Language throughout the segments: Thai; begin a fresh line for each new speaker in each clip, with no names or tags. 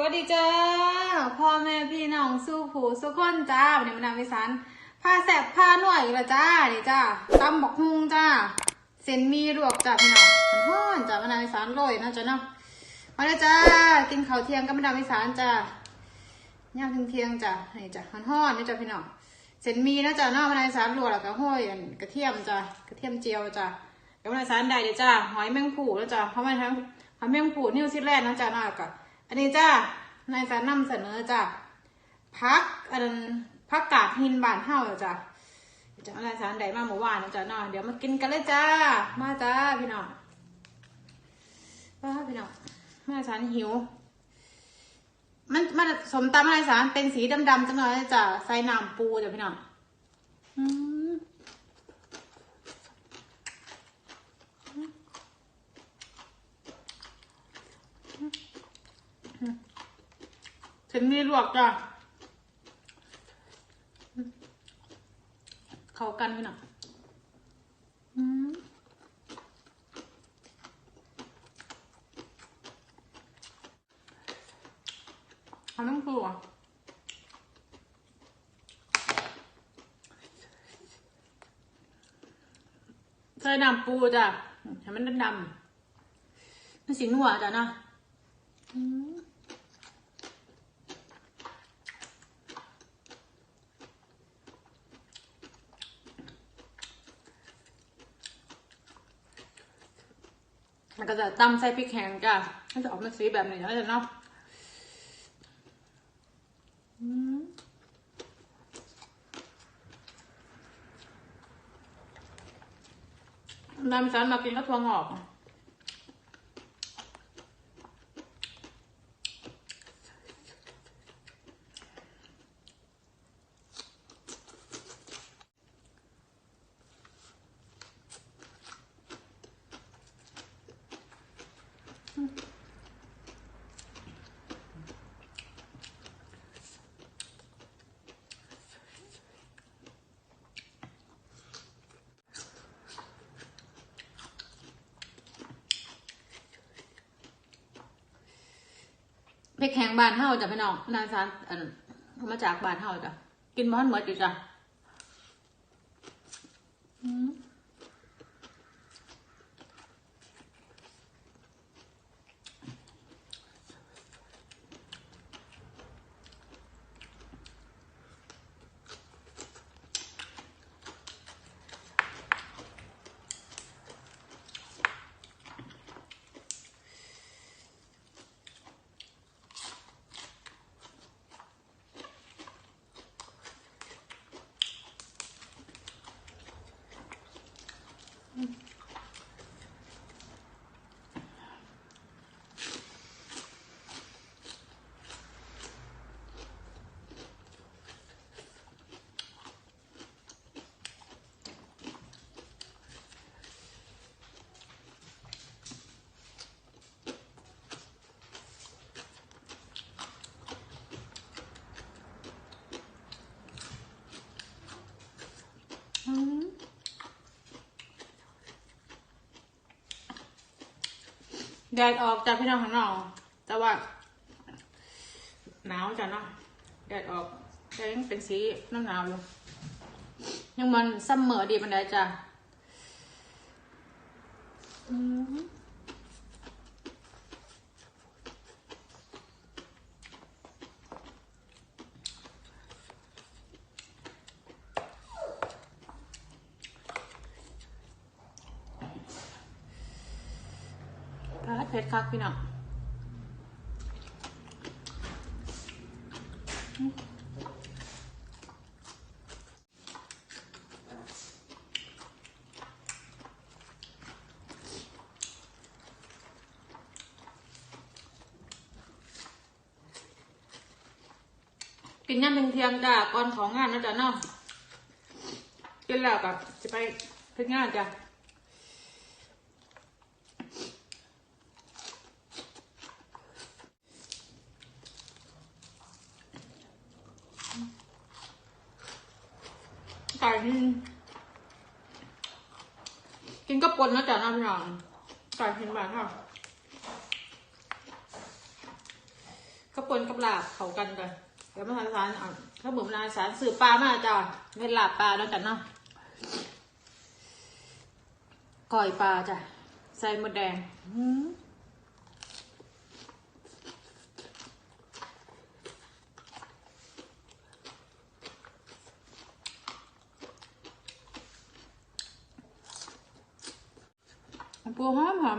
วัสดีจ้าพ่อแม่พี่น้องสู้ผู้สู้คนจ้าวันนี้มานำวิสานผ้าแสบผ้าหน่วยกแล้วจ้านี่จ้าตำบักฮุงจ้าเส้นมีลวกจ้าพี่น้องมันฮ้อนจ้ามานำวิสานโรยนะจ้าเนาะมาเลยจ้ากินข้าวเที่ยงกับมานำวิสานจ้าย่างเที่ยงจ้านี่จ้ามันฮ้อนนี่จ้าพี่น้องเส้นมีนะจ้าเนาะมานำวิสานลวกแล้วก็ห้อยกระเทียมจ้ากระเทียมเจียวจ้ากับมานำวิสานใดเดี๋ยวจ้าหอยแมงผู่นะจ้าเพราะมันทั้งหอยแมงผู่นิวซีแลนด์นะจ้าเนาะกับ นนี้จ้านายจะนำเสนอจ้ะพักอันพักกาดหินบานเฮาจ้ะจะอะไรสารใดมาเมื่อวานจ้ะเนาะเดี๋ยวมากินกันเลยจ้า มาจ้าพี่น้องว้าพี่น้องมาสารหิว มันมันสมตำอะไรสารเป็นสีดำๆจังเลยจ้ะใส่น้ำปูจ้ะพี่น้องอืม เส้นหมีลวกจ้ะเข้ากันพี่น้องอืมทำต้องกลัวใส่น้ำปูจ้ะให้มันดำๆมันสีนัวจ้ะนาะอืม มันก็จะตำใส่พริกแห้งจ้ะมันจะออกมาสีแบบนี้นะจ๊ะเนาะอืมน้ำสารมากินก็ทวงออก พริกแห้งบานเฮาจ้ะพี่น้องนางสารอันเอามาจากบานเฮาจ้ะกินบ้านหมดอยู่จ้ะอืมอืม แดดออกจากพี่น้องข้างนอกแต่ว่า หนาวจ้ะเนาะแดดออกแต่ยังเป็นสีน้ำหนาวอยู่ยังมันซัมเมอร์ดีมันได้จ้ะอืม พาดเพชรคักพี่น้องกินย่ำเทียงจ้ะก่อนของงานนะจ๊ะเนาะกินแล้วกับจะไปเพิ่งานจ้ะ ก่ที่กินก็ปนนะจ๊ะน้ำพี่น้องไก่เห็นแบบค่ะข้าวปนกับลาบเขากันกันแล้วมาทานสารอะข้าวหมูนานสารสืบปลามาจ้ะเป็นลาบปลาแล้วกันเนาะก่อยปลาจ้ะใส่มดแดงหืมปูหอมหอม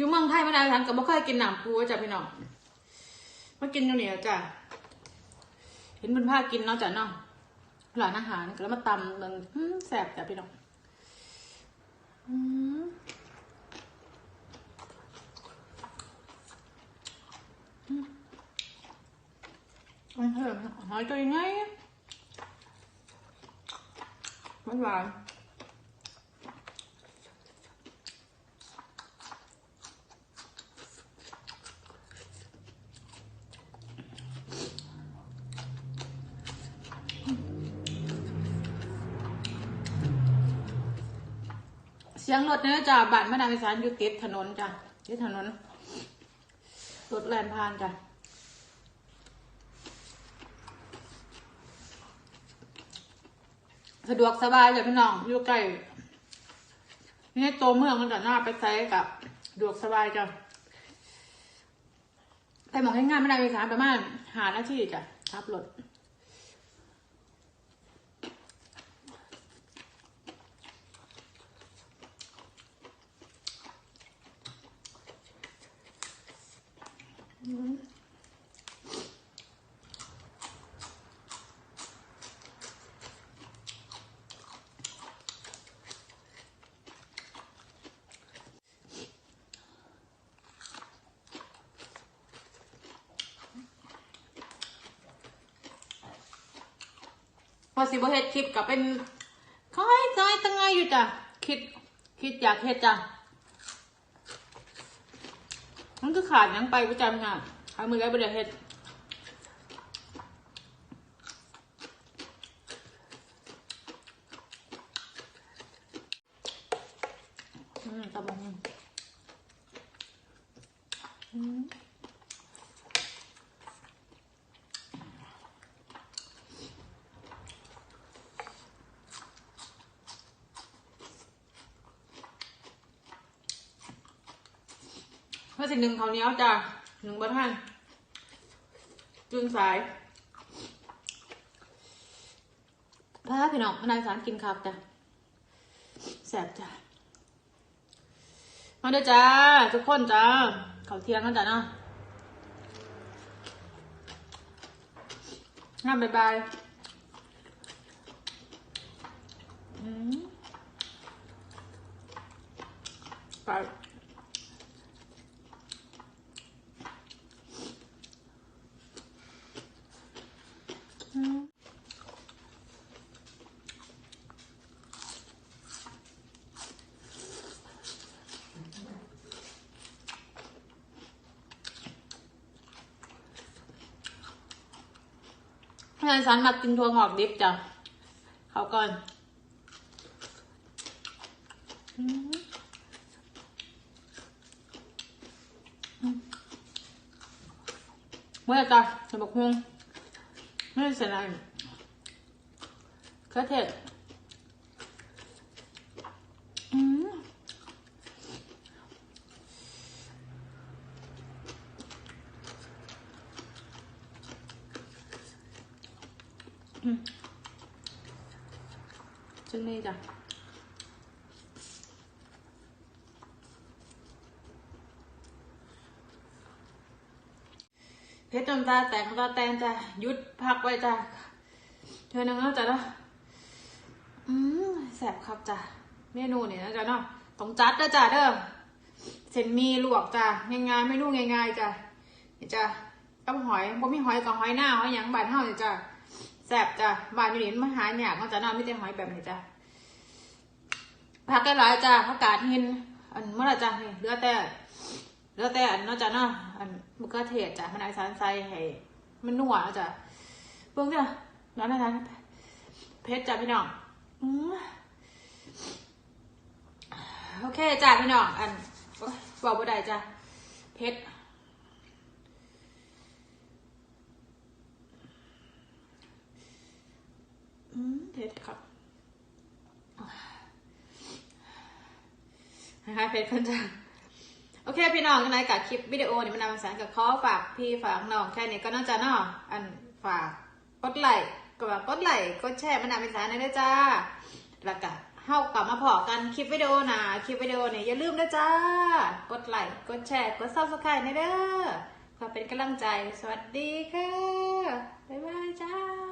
อยู่เมืองไทยมาได้ทันก็บ่เคยกินหนังปูจ้ะพี่น้องมากินอยู่เนี่ยจ้ะเห็นเพิ่นพากินเนาะจ้ะเนาะร้านอาหารก็แล้วมาตำมันแซ่บจ้ะพี่น้องอืมอันเถอะหอยตัวยังไงหวานหวาน สียงรถเนี่ยจ้ะบ้านแม่ดาวิสานอยู่ติดถนนจ้ะติดถนนรถแล่นผ่านจ้ะสะดวกสบายจ้ะพี่น้องอยู่ใกล้นี่ตัวเมืองมันจะหน้าไปไซกับสะดวกสบายจ้ะไปมองให้งานไม่ได้วิสานประมาณหาหน้าที่จ้ะขับรถ พอสิบเฮ็ดคลิปกับเป็นค่อยใจตั้งไงอยู่จ้ะ คิด คิดอยากเฮ็ดจ้ะ มันก็ขาดยังไปประจำงานทำมือได้บริเฮ็ดอืมตะบงอืม สิหนึ่งเขาเนี้ยจ้ะหนึ่งบะท่านจุนสายพาพี่น้องพนายสารกินครับจ้ะแสบจ้ะมาเด้อจ้า ทุกคนจ้าเขาเทียงกันจ้ะเนาะงามบายบายอืมไปอืม พนายสารมากินทัวงอกดิบจ้ะเขาก่อนเมื่อจ้ะจะบอกฮงไม่ได้ใส่อะไรกระเทศอืมอืมจึง นี่จ้ะเพชรจนตาแตกตาแตนจ้ะหยุดพักไว้จ้ะเธอนึงแล้วจ้ะเนาะอืมแสบครับจ้ะเมนูเนี่ยนะจ้ะเนาะต้องจัดนะจ้ะเด้อเส้นมีลวกจ้ะง่ายๆเมนูง่ายๆจ้ะนี่จ้ะกับหอยบ่มีหอยกับหอยหน้าหอยหยังบาดเฮานี่จ้ะแแซ่บจ้ะบานอยู่นี่มันหายากนอกจากนั้นมีแต่หอยแบบนี้จ้ะ ผักก็หลายจ้ะผักกาดหิน อันเมื่อไรจ้ะนี่เหลือแต่เหลือแต่อันนอกจากนั้นอันมะเขือเทศจ้ะมันไอสารใส่ให้มันนัวจ้ะเบิ่งจ้ะร้อนนะจ๊ะเพชรจ้ะพี่น้องอืโอเคจ้ะพี่น้องอันบอกบ่ได้จ้ะเพชรอืมเผ็ดครับ นะคะเผ็ดขึ้นจังโอเคพี่น้องกันไหนกับคลิปวิดีโอนี่มันนำมาสารกับขอฝากพี่ฝากน้องแค่นี้ก็น่าจะนาะอันฝากกดไลค์ก็แบกดไลค์กดแชร์มันนำเป็นสารในด้วยจ้าแล้วก็เฮากลับมาพอกันคลิปวิดีโอหนะคลิปวิดีโอเนี่ยอย่าลืมนะจ้ากดไลค์กดแชร์กดซับสไครต์ในเด้อเพื่อเป็นกำลังใจสวัสดีค่ะบ๊ายบายจ้า